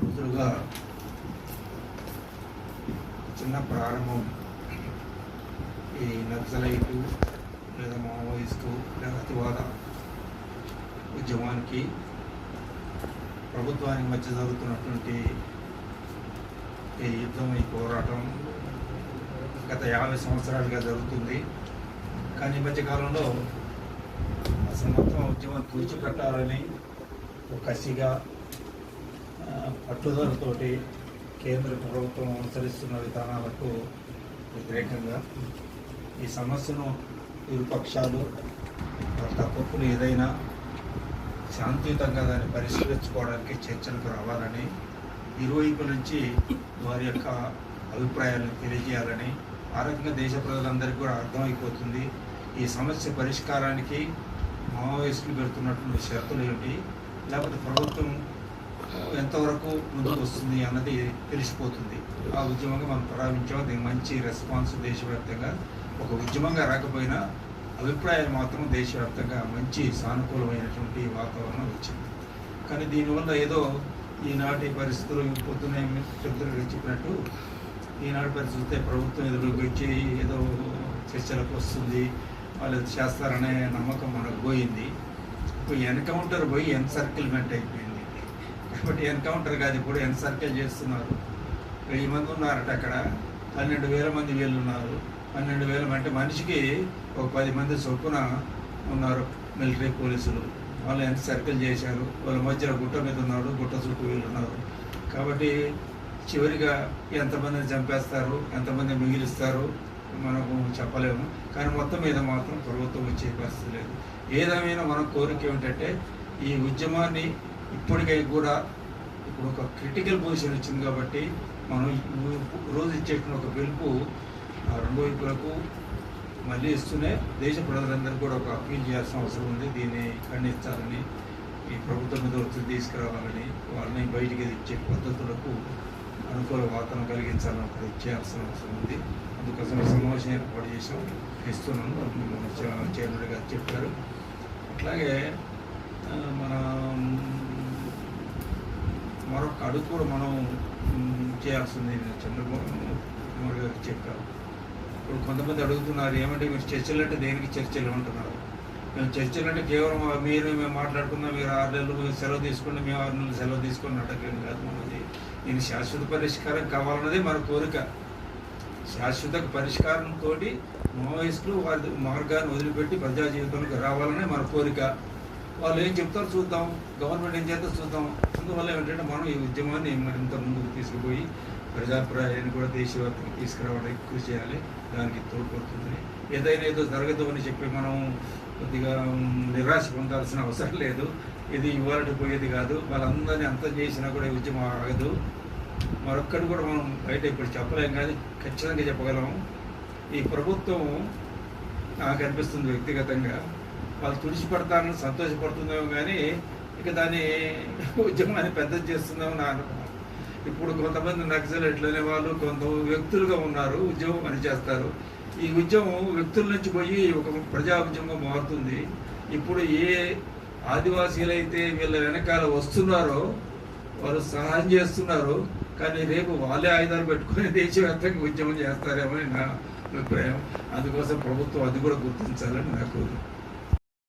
రోజులుగా చిన్న ప్రారంభం ఈ నక్సలైటు లేదా మావోయిస్టు లేదా అతివాద ఉద్యమానికి ప్రభుత్వానికి మధ్య జరుగుతున్నటువంటి ఈ యుద్ధం ఈ పోరాటం గత యాభై సంవత్సరాలుగా జరుగుతుంది. కానీ ఈ సంవత్సరం ఉద్యమం తుడిచిపెట్టాలని కసిగా పట్టుదలతోటి కేంద్ర ప్రభుత్వం అనుసరిస్తున్న విధానాలకు వ్యతిరేకంగా ఈ సమస్యను ఇరుపక్షాలు వాళ్ళ తప్పులు ఏదైనా శాంతియుతంగా దాన్ని పరిష్కరించుకోవడానికి చర్చలకు రావాలని ఇరువైపు నుంచి వారి యొక్క అభిప్రాయాలను తెలియజేయాలని ఆ రకంగా దేశ ప్రజలందరికీ కూడా అర్థమైపోతుంది. ఈ సమస్య పరిష్కారానికి మావోయిస్టులు పెడుతున్నటువంటి షరతులు ఏమిటి లేకపోతే ప్రభుత్వం ఎంతవరకు ముందుకు వస్తుంది అన్నది తెలిసిపోతుంది. ఆ ఉద్యమంగా మనం ప్రారంభించాం. దీనికి మంచి రెస్పాన్స్ దేశవ్యాప్తంగా. ఒక ఉద్యమంగా రాకపోయినా అభిప్రాయాలు మాత్రం దేశవ్యాప్తంగా మంచి సానుకూలమైనటువంటి వాతావరణం వచ్చింది. కానీ దీనివల్ల ఏదో ఈనాటి పరిస్థితులు పొద్దునే పెద్దలు చెప్పినట్టు. ఈనాటి పరిస్థితి ప్రభుత్వం ఎదురుకు వచ్చి ఏదో చర్చలకు వస్తుంది. వాళ్ళు చేస్తారనే నమ్మకం మనకు పోయింది. ఇప్పుడు ఎన్కౌంటర్ పోయి ఎన్సర్కిల్మెంట్ అయిపోయింది. కాబట్టి ఎన్కౌంటర్ కాదు ఇప్పుడు ఎన్సర్కిల్ చేస్తున్నారు. వెయ్యి మంది ఉన్నారట అక్కడ. పన్నెండు వేల మంది వీళ్ళు ఉన్నారు. పన్నెండు వేల అంటే మనిషికి ఒక పది మంది చొప్పున ఉన్నారు మిలిటరీ పోలీసులు. వాళ్ళు ఎంత సర్కిల్ చేశారు. వాళ్ళ మధ్యలో గుట్ట మీద ఉన్నాడు గుట్ట చుట్టూ వీళ్ళు ఉన్నారు. కాబట్టి చివరిగా ఎంతమందిని చంపేస్తారు? ఎంతమంది మిగిలిస్తారు? మనకు చెప్పలేము. కానీ మొత్తం మీద మాత్రం ప్రభుత్వం వచ్చే పరిస్థితి లేదు. ఏదేమైనా మన కోరిక ఏమిటంటే ఈ ఉద్యమాన్ని ఇప్పటికై కూడా ఇప్పుడు ఒక క్రిటికల్ పొజిషన్ వచ్చింది కాబట్టి మనం రోజు ఇచ్చేసిన ఒక పిలుపు ఆ రెండు వైపులకు మళ్ళీ ఇస్తూనే దేశ ప్రజలందరూ కూడా ఒక అప్పీల్ చేయాల్సిన అవసరం ఉంది. దీన్ని ఖండించాలని ఈ ప్రభుత్వం మీద ఒత్తిడి తీసుకురావాలని వాళ్ళని బయటికి ఇచ్చే పద్ధతులకు అనుకూల వాతావరణం కలిగించాలని చేయాల్సిన అవసరం ఉంది. అందుకోసం సమావేశం ఏర్పాటు చేసాం ఇస్తున్నాను చైర్మన్ గారు చెప్పారు. అట్లాగే మన మరొక అడుగు కూడా మనం చేయాల్సింది చంద్రబాబు నాయుడు గారికి చెప్పారు. ఇప్పుడు కొంతమంది అడుగుతున్నారు ఏమంటే మీరు చర్చలు అంటే దేనికి చర్చలు అంటున్నారు? మేము చర్చలు అంటే కేవలం మీరు మేము మాట్లాడుకున్నా మీరు ఆరు నెలలు మేము సెలవు తీసుకోండి మేము ఆరు నెలలు సెలవు తీసుకుని అడగలేము కాదు మనది దీని శాశ్వత పరిష్కారం కావాలన్నదే మన కోరిక. శాశ్వత పరిష్కారంతో మావోయిస్టులు వారి మార్గాన్ని వదిలిపెట్టి ప్రజా జీవితంలోకి రావాలనే మన కోరిక. వాళ్ళు ఏం చెప్తారో చూద్దాం. గవర్నమెంట్ ఏం చేస్తారో చూద్దాం. అందువల్ల ఏంటంటే మనం ఈ ఉద్యమాన్ని మరింత ముందుకు తీసుకుపోయి ప్రజాప్రాయాన్ని కూడా దేశవ్యాప్తంగా తీసుకురావడానికి కృషి చేయాలి. దానికి తోడ్పడుతుంది. ఏదైనా ఏదో జరగదు అని చెప్పి మనం కొద్దిగా నిరాశ పొందాల్సిన అవసరం లేదు. ఇది ఇవ్వాలంటే పోయేది కాదు. వాళ్ళందరినీ అంతం చేసినా కూడా ఉద్యమం ఆగదు. మరొక్కటి కూడా మనం బయట ఇప్పుడు చెప్పలేం కానీ ఖచ్చితంగా చెప్పగలం. ఈ ప్రభుత్వం నాకు అనిపిస్తుంది వ్యక్తిగతంగా. వాళ్ళు తుడిచిపెడతానని సంతోషపడుతుందేమో కానీ ఇక దాన్ని ఉద్యమాన్ని పెద్ద చేస్తుందేమో నా ఇప్పుడు కొంతమంది నక్సల్ ఎట్లనే వాళ్ళు కొంత వ్యక్తులుగా ఉన్నారు ఉద్యమం పని చేస్తారు ఈ ఉద్యమం వ్యక్తుల నుంచి పోయి ఒక ప్రజా ఉద్యమంగా మారుతుంది. ఇప్పుడు ఏ ఆదివాసీలైతే వీళ్ళ వెనకాల వస్తున్నారో వారు సహాయం చేస్తున్నారు కానీ రేపు వాళ్ళే ఆయుధాలు పెట్టుకుని దేశవ్యాప్తంగా ఉద్యమం చేస్తారేమో నా అభిప్రాయం. అందుకోసం ప్రభుత్వం అది కూడా గుర్తించాలని నా కోరిక.